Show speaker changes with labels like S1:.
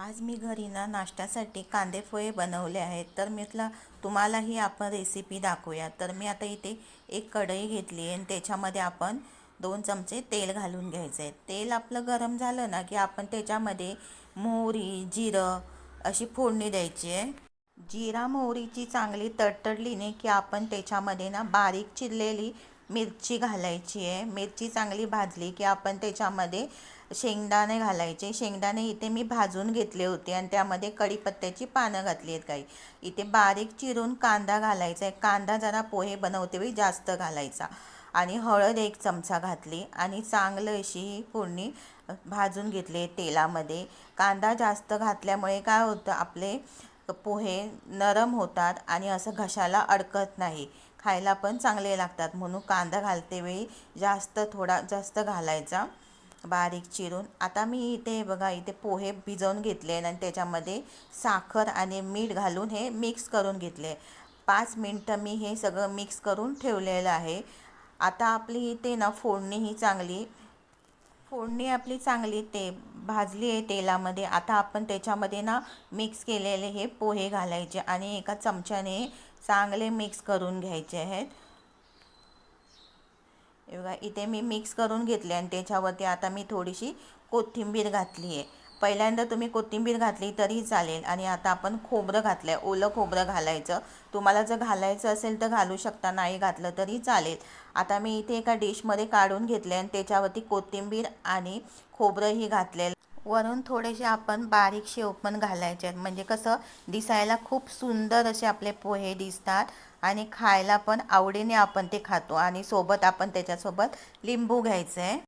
S1: आज मी घरी ना नाश्त्यासाठी कांदे बनवले आहेत. तर म्हटलं तुम्हालाही आपण रेसिपी दाखवूया. तर मी आता इथे एक कढई घेतली आहे आणि त्याच्यामध्ये आपण दोन चमचे तेल घालून घ्यायचं आहे तेल आपलं गरम झालं ना की आपण त्याच्यामध्ये मोहरी जिरं अशी फोडणी द्यायची आहे. जिरा मोहरीची चांगली तडतडली नाही की आपण त्याच्यामध्ये ना बारीक चिरलेली मिरची घालायची आहे. मिरची चांगली भाजली की आपण त्याच्यामध्ये शेंगदाणे घालायचे. शेंगदाणे इथे मी भाजून घेतले होते आणि त्यामध्ये कढीपत्त्याची पानं घातली आहेत काही. इथे बारीक चिरून कांदा घालायचा आहे. कांदा जरा पोहे बनवते वेळी जास्त घालायचा. आणि हळद एक चमचा घातली आणि चांगलं अशी ही फोडणी भाजून घेतली तेलामध्ये. कांदा जास्त घातल्यामुळे काय होतं आपले पोहे नरम होतात आणि असं घशाला अडकत नाही. खायला पण चांगले लागतात. म्हणून कांदा घालते वेळी जास्त थोडा जास्त घालायचा. बारीक चिरून. आता मी इथे बघा इथे पोहे भिजवून घेतले आणि त्याच्यामध्ये साखर आणि मीठ घालून हे मिक्स करून घेतले. पाच मिनटं मी हे सगळं मिक्स करून ठेवलेलं आहे. आता आपली इथे ना फोडणी ही चांगली फोडणी आपली चांगली ते भाजली आहे तेलामध्ये. आता आपण त्याच्यामध्ये ना मिक्स केलेले हे पोहे घालायचे आणि एका चमच्याने चांगले मिक्स करून घ्यायचे आहेत. हे बघा इथे मी मिक्स करून घेतले आणि त्याच्यावरती आता मी थोडीशी कोथिंबीर घातली आहे. पहिल्यांदा तुम्ही कोथिंबीर घातली तरी चालेल आणि आता आपण खोबरं घातलं आहे ओलं खोबरं घालायचं. तुम्हाला जर घालायचं असेल तर घालू शकता नाही घातलं तरी चालेल. आता मी इथे एका डिशमध्ये काढून घेतले आणि त्याच्यावरती कोथिंबीर आणि खोबरंही घातलेलं वरून थोडेसे आपण बारीक शेव पण घालायचे आहेत. म्हणजे कसं दिसायला खूप सुंदर असे आपले पोहे दिसतात आणि खायला पण आवडीने आपण ते खातो आणि सोबत आपण त्याच्यासोबत लिंबू घ्यायचं. आहे